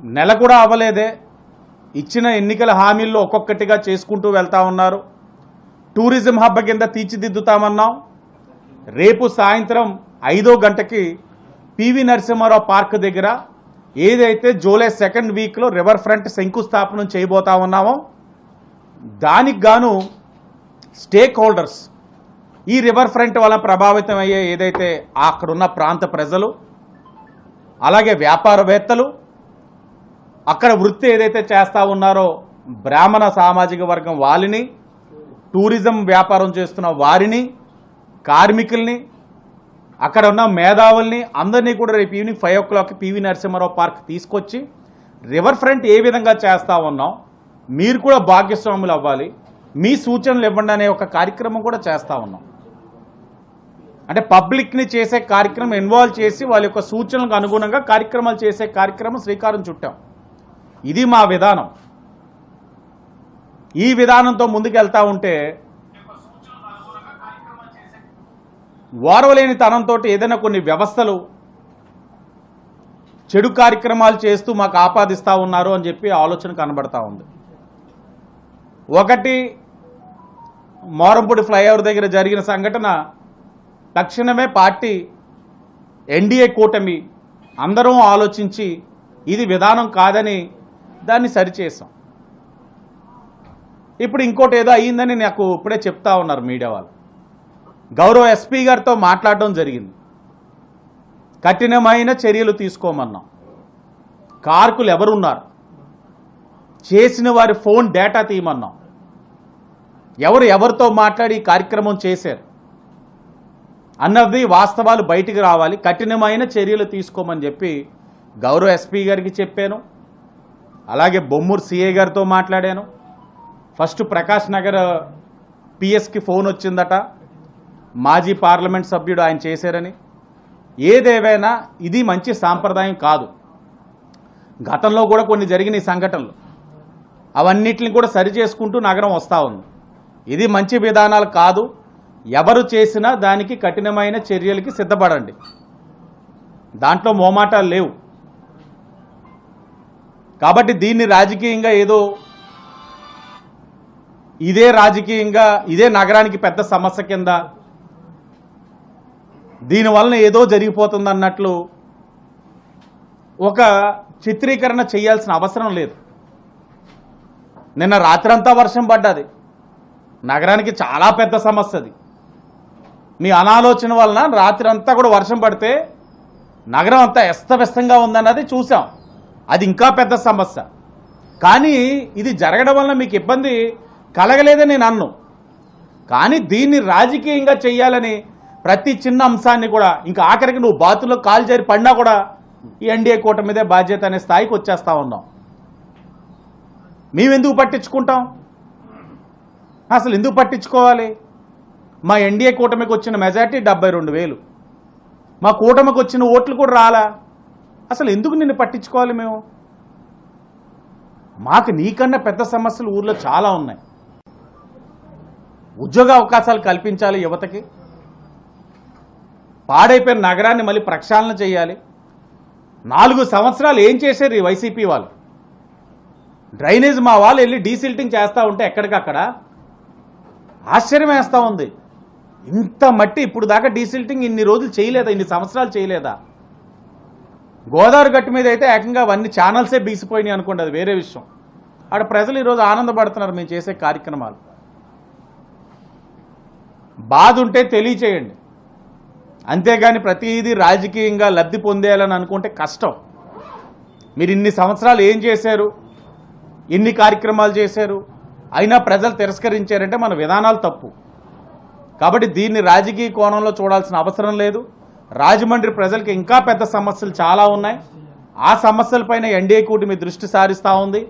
నెల కూడా అవ్వలేదే. ఇచ్చిన ఎన్నికల హామీల్లో ఒక్కొక్కటిగా చేసుకుంటూ వెళ్తా ఉన్నారు. టూరిజం హబ్ కింద తీర్చిదిద్దుతామన్నాం. రేపు సాయంత్రం ఐదో గంటకి పివి నరసింహారావు పార్క్ దగ్గర ఏదైతే జూలై సెకండ్ వీక్లో రివర్ ఫ్రంట్ శంకుస్థాపనం చేయబోతా ఉన్నామో దానికి గాను స్టేక్ హోల్డర్స్ ఈ రివర్ ఫ్రంట్ వల్ల ప్రభావితం అయ్యే ఏదైతే అక్కడున్న ప్రాంత ప్రజలు అలాగే వ్యాపారవేత్తలు అక్కడ వృత్తి ఏదైతే చేస్తూ ఉన్నారో బ్రాహ్మణ సామాజిక వర్గం వాళ్ళని టూరిజం వ్యాపారం చేస్తున్న వారిని కార్మికుల్ని అక్కడ ఉన్న మేధావుల్ని అందరినీ కూడా రేపు evening five o'clock PV Narasimha Rao park తీసుకొచ్చి రివర్ ఫ్రంట్ ఏ విధంగా చేస్తూ ఉన్నాం మీరు కూడా భాగ్యస్వాములు అవ్వాలి మీ సూచనలు ఇవ్వండి అనే ఒక కార్యక్రమం కూడా చేస్తూ ఉన్నాం. అంటే పబ్లిక్ని చేసే కార్యక్రమం ఇన్వాల్వ్ చేసి వాళ్ళ యొక్క సూచనలకు అనుగుణంగా కార్యక్రమాలు చేసే కార్యక్రమం శ్రీకారం చుట్టాం. ఇది మా విధానం. ఈ విధానంతో ముందుకెళ్తా ఉంటే ఓర్వలేని తనంతో ఏదైనా కొన్ని వ్యవస్థలు చెడు కార్యక్రమాలు చేస్తూ మాకు ఆపాదిస్తూ ఉన్నారు అని చెప్పి ఆలోచన కనబడతా ఉంది. ఒకటి మోరంపూడి ఫ్లైఓవర్ దగ్గర జరిగిన సంఘటన తక్షణమే పార్టీ ఎన్డీఏ కూటమి అందరం ఆలోచించి ఇది విధానం కాదని దాన్ని సరిచేసాం ఇప్పుడు ఇంకోటి ఏదో అయ్యిందని నాకు ఇప్పుడే చెప్తా ఉన్నారు మీడియా వాళ్ళు. గౌరవ ఎస్పీ గారితో మాట్లాడడం జరిగింది. కఠినమైన చర్యలు తీసుకోమన్నాం. కార్కులు ఎవరున్నారు? చేసిన వారి ఫోన్ డేటా తీయమన్నాం. ఎవరు ఎవరితో మాట్లాడి ఈ కార్యక్రమం చేశారు? అన్నది వాస్తవాలు బయటికి రావాలి. కఠినమైన చర్యలు తీసుకోమని చెప్పి గౌరవ ఎస్పీ గారికి చెప్పాను. అలాగే బొమ్మూరు సిఏ గారితో మాట్లాడాను. ఫస్ట్ ప్రకాష్ నగర్ పిఎస్కి ఫోన్ వచ్చిందట. మాజీ పార్లమెంట్ సభ్యుడు ఆయన చేశారని. ఏదేవైనా ఇది మంచి సాంప్రదాయం కాదు. గతంలో కూడా కొన్ని జరిగిన సంఘటనలు. అవన్నిటిని కూడా సరి చేసుకుంటూ నగరం వస్తూ ఉంది. ఇది మంచి విధానాలు కాదు. ఎవరు చేసినా దానికి కఠినమైన చర్యలకి సిద్ధపడండి. దాంట్లో మోమాటాలు లేవు. కాబట్టి దీన్ని రాజకీయంగా ఏదో ఇదే రాజకీయంగా ఇదే నగరానికి పెద్ద సమస్య కింద దీనివలన ఏదో జరిగిపోతుంది అన్నట్లు ఒక చిత్రీకరణ చేయాల్సిన అవసరం లేదు. నిన్న రాత్రంతా వర్షం పడ్డది. నగరానికి చాలా పెద్ద సమస్య అది. మీ అనాలోచన వలన రాత్రి అంతా కూడా వర్షం పడితే నగరం అంతా అస్తవ్యస్తంగా ఉందన్నది చూసాం. అది ఇంకా పెద్ద సమస్య. కానీ ఇది జరగడం వలన మీకు ఇబ్బంది కలగలేదని నేను అన్ను. కానీ దీన్ని రాజకీయంగా చేయాలని ప్రతి చిన్న అంశాన్ని కూడా ఇంకా ఆఖరికి నువ్వు బాతుల్లో కాలు చేరి పడినా కూడా ఈ ఎన్డీఏ కూటమిదే బాధ్యత అనే స్థాయికి వచ్చేస్తా ఉన్నాం. మేమెందుకు పట్టించుకుంటాం? అసలు ఎందుకు పట్టించుకోవాలి? మా ఎన్డీఏ కూటమికి వచ్చిన మెజార్టీ డెబ్బై రెండు వేలు. మా కూటమికి వచ్చిన ఓట్లు కూడా రాలా? అసలు ఎందుకు నిన్ను పట్టించుకోవాలి మేము? మాకు నీకన్నా పెద్ద సమస్యలు ఊర్లో చాలా ఉన్నాయి. ఉద్యోగ అవకాశాలు కల్పించాలి యువతకి. పాడైపోయిన నగరాన్ని మళ్ళీ ప్రక్షాళన చేయాలి. నాలుగు సంవత్సరాలు ఏం చేశారు ఈ వైసీపీ వాళ్ళు? డ్రైనేజ్ మా వాళ్ళు వెళ్ళి డీసిల్టింగ్ చేస్తూ ఉంటే ఎక్కడికక్కడ? ఆశ్చర్యం వేస్తూ ఉంది. ఇంత మట్టి ఇప్పుడు దాకా డీసిల్టింగ్ ఇన్ని రోజులు చేయలేదా? ఇన్ని సంవత్సరాలు చేయలేదా? గోదావరి గట్టు మీద అయితే ఏకంగా అవన్నీ ఛానల్సే బీసిపోయినాయి అనుకోండి అది వేరే విషయం. అక్కడ ప్రజలు ఈరోజు ఆనందపడుతున్నారు మేము చేసే కార్యక్రమాలు. బాధ ఉంటే తెలియచేయండి. అంతేగాని ప్రతిదీ రాజకీయంగా లబ్ధి పొందేయాలని అనుకుంటే కష్టం. మీరు ఇన్ని సంవత్సరాలు ఏం చేశారు? ఎన్ని కార్యక్రమాలు చేశారు? అయినా ప్రజలు తిరస్కరించారంటే మన విధానాలు తప్పు. కాబట్టి దీన్ని రాజకీయ కోణంలో చూడాల్సిన అవసరం లేదు. రాజమండ్రి ప్రజలకి ఇంకా పెద్ద సమస్యలు చాలా ఉన్నాయి. ఆ సమస్యలపైన ఎన్డీఏ కూటమి దృష్టి సారిస్తూ ఉంది.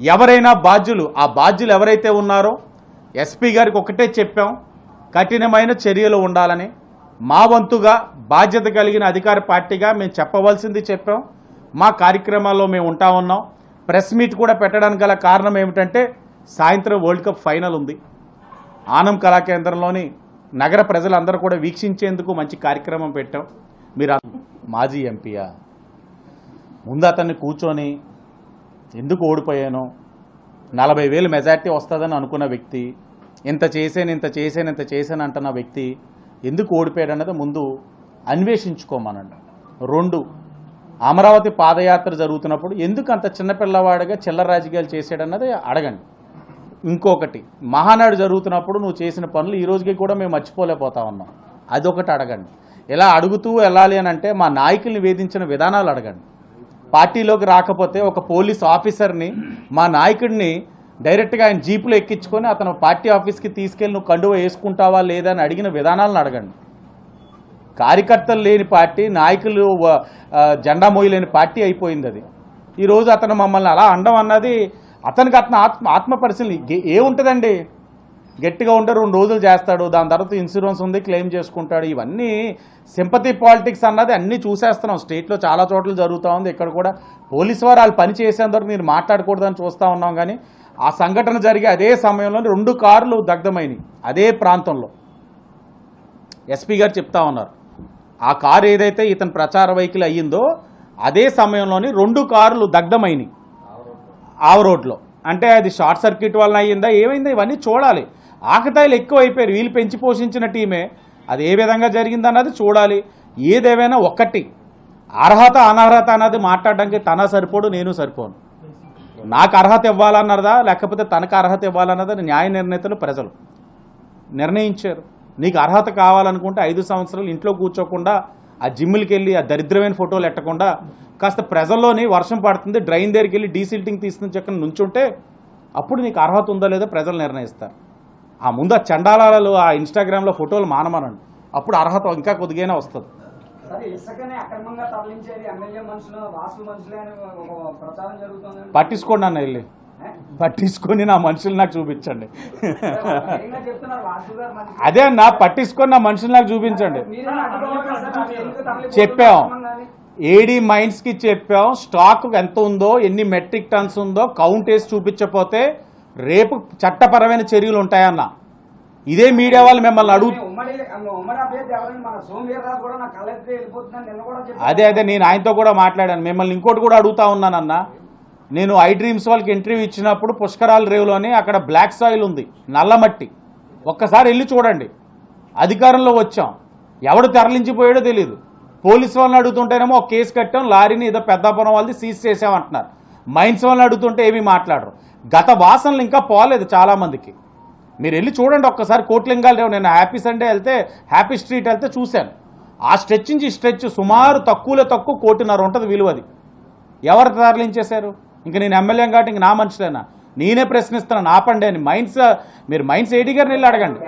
ఎవరైనా బాధ్యులు ఆ బాధ్యులు ఎవరైతే ఉన్నారో ఎస్పీ గారికి ఒకటే చెప్పాం కఠినమైన చర్యలు ఉండాలని. మా వంతుగా బాధ్యత కలిగిన అధికార పార్టీగా మేము చెప్పవలసింది చెప్పాం. మా కార్యక్రమాల్లో మేము ఉంటా ఉన్నాం. ప్రెస్ మీట్ కూడా పెట్టడానికి గల కారణం ఏమిటంటే సాయంత్రం వరల్డ్ కప్ ఫైనల్ ఉంది. ఆనం కళాకేంద్రంలోని నగర ప్రజలందరూ కూడా వీక్షించేందుకు మంచి కార్యక్రమం పెట్టాం. మీరు మాజీ ఎంపీయా? ముందు అతన్ని కూర్చొని ఎందుకు ఓడిపోయాను? నలభై వేలు మెజార్టీ వస్తుందని అనుకున్న వ్యక్తి ఇంత చేసాను ఇంత చేసాను ఇంత చేశాను అంటున్న వ్యక్తి ఎందుకు ఓడిపోయాడు అన్నది ముందు అన్వేషించుకోమనండి. రెండు అమరావతి పాదయాత్ర జరుగుతున్నప్పుడు ఎందుకు అంత చిన్నపిల్లవాడిగా చిల్లర రాజకీయాలు చేశాడన్నది అడగండి. ఇంకొకటి మహానాడు జరుగుతున్నప్పుడు నువ్వు చేసిన పనులు ఈ రోజుకి కూడా మేము మర్చిపోలేకపోతా ఉన్నాం. అదొకటి అడగండి. ఎలా అడుగుతూ వెళ్ళాలి అని అంటే మా నాయకుల్ని వేధించిన విధానాలు అడగండి. పార్టీలోకి రాకపోతే ఒక పోలీస్ ఆఫీసర్ని మా నాయకుడిని డైరెక్ట్గా ఆయన జీపులో ఎక్కించుకొని అతను పార్టీ ఆఫీస్కి తీసుకెళ్ళి నువ్వు కండువ వేసుకుంటావా లేదా అని అడిగిన విధానాలను అడగండి. కార్యకర్తలు లేని పార్టీ నాయకులు జెండా మోయలేని పార్టీ అయిపోయింది అది. ఈరోజు అతను మమ్మల్ని అలా అండం అన్నది అతనికి అతను ఆత్మ ఆత్మ పరిశీలన ఏ- ఏముంటుందండి గట్టిగా ఉంటే రెండు రోజులు చేస్తాడు దాని తర్వాత ఇన్సూరెన్స్ ఉంది క్లెయిమ్ చేసుకుంటాడు ఇవన్నీ సింపతి పాలిటిక్స్ అన్నది అన్నీ చూసేస్తున్నాం. స్టేట్లో చాలా చోట్ల జరుగుతూ ఉంది ఇక్కడ కూడా పోలీసు వారు వాళ్ళు పని చేసేంత వరకు మీరు మాట్లాడకూడదని చూస్తూ ఉన్నాం కానీ ఆ సంఘటన జరిగే అదే సమయంలో రెండు కార్లు దగ్ధమైనవి అదే ప్రాంతంలో. ఎస్పీ గారు చెప్తా ఉన్నారు ఆ కారు ఏదైతే ఇతని ప్రచార వెహికల్ అయ్యిందో అదే సమయంలోని రెండు కార్లు దగ్ధమైనవి ఆవు రోడ్లో. అంటే అది షార్ట్ సర్క్యూట్ వలన అయ్యిందా ఏమైందా ఇవన్నీ చూడాలి. ఆకతాయిలు ఎక్కువ అయిపోయారు వీళ్ళు పెంచి పోషించిన టీమే అది ఏ విధంగా జరిగిందన్నది చూడాలి. ఏదేమైనా ఒక్కటి అర్హత అనర్హత అన్నది మాట్లాడడానికి తన సరిపోడు నేను సరిపోను. నాకు అర్హత ఇవ్వాలన్నదా లేకపోతే తనకు అర్హత ఇవ్వాలన్నది న్యాయ నిర్ణేతలు ప్రజలు నిర్ణయించారు. నీకు అర్హత కావాలనుకుంటే ఐదు సంవత్సరాలు ఇంట్లో కూర్చోకుండా ఆ జిమ్ములకి వెళ్ళి ఆ దరిద్రమైన ఫోటోలు ఎట్టకుండా కాస్త ప్రజల్లోని వర్షం పడుతుంది డ్రైన్ దగ్గరికి వెళ్ళి డీసిల్టింగ్ తీసుకుని చక్కని నుంచుంటే అప్పుడు నీకు అర్హత ఉందో లేదో ప్రజలు నిర్ణయిస్తారు. ఆ ముందు ఆ చండాలాలు ఆ ఇన్స్టాగ్రామ్లో ఫోటోలు మానమనండి. అప్పుడు అర్హత ఇంకా కొద్దిగానే వస్తుంది. పట్టించుకోండి అన్న వెళ్ళి. పట్టించుకొని నా మనుషులు నాకు చూపించండి. అదే అన్న పట్టించుకొని నా మనుషులు నాకు చూపించండి. చెప్పాం? ఏడీ మైండ్స్కి చెప్పాం స్టాక్ ఎంత ఉందో ఎన్ని మెట్రిక్ టన్స్ ఉందో కౌంట్ వేసి చూపించకపోతే రేపు చట్టపరమైన చర్యలు ఉంటాయన్న. ఇదే మీడియా వాళ్ళు మిమ్మల్ని అడుగు అదే అదే నేను ఆయనతో కూడా మాట్లాడాను. మిమ్మల్ని ఇంకోటి కూడా అడుగుతా ఉన్నానన్న. నేను ఐ డ్రీమ్స్ వాళ్ళకి ఇంటర్వ్యూ ఇచ్చినప్పుడు పుష్కరాల రేవులోని అక్కడ బ్లాక్ సాయిల్ ఉంది నల్లమట్టి ఒక్కసారి వెళ్ళి చూడండి. అధికారంలో వచ్చాం. ఎవడు తరలించిపోయాడో తెలియదు పోలీసు వాళ్ళని అడుగుతుంటేనేమో ఒక కేసు కట్టాం లారీని ఏదో పెద్దాపురం వాళ్ళది సీజ్ చేసామంటున్నారు మైన్స్ వాళ్ళని అడుగుతుంటే ఏమీ మాట్లాడరు. గత వాసనలు ఇంకా పోలేదు చాలామందికి. మీరు వెళ్ళి చూడండి ఒక్కసారి కోట్లింగాలు రేవు నేను హ్యాపీ సండే వెళ్తే హ్యాపీ స్ట్రీట్ వెళ్తే చూశాను. ఆ స్ట్రెచ్ నుంచి స్ట్రెచ్ సుమారు తక్కువలో తక్కువ కోటిన్నర ఉంటుంది విలువది. ఎవరు తరలించేశారు? ఇంక నేను ఎమ్మెల్యే కాబట్టి ఇంక నా మనుషులేనా నేనే ప్రశ్నిస్తున్నాను ఆపండి అని మైన్స్ మీరు మైన్స్ ఏడీ గారిని వెళ్ళి అడగండి.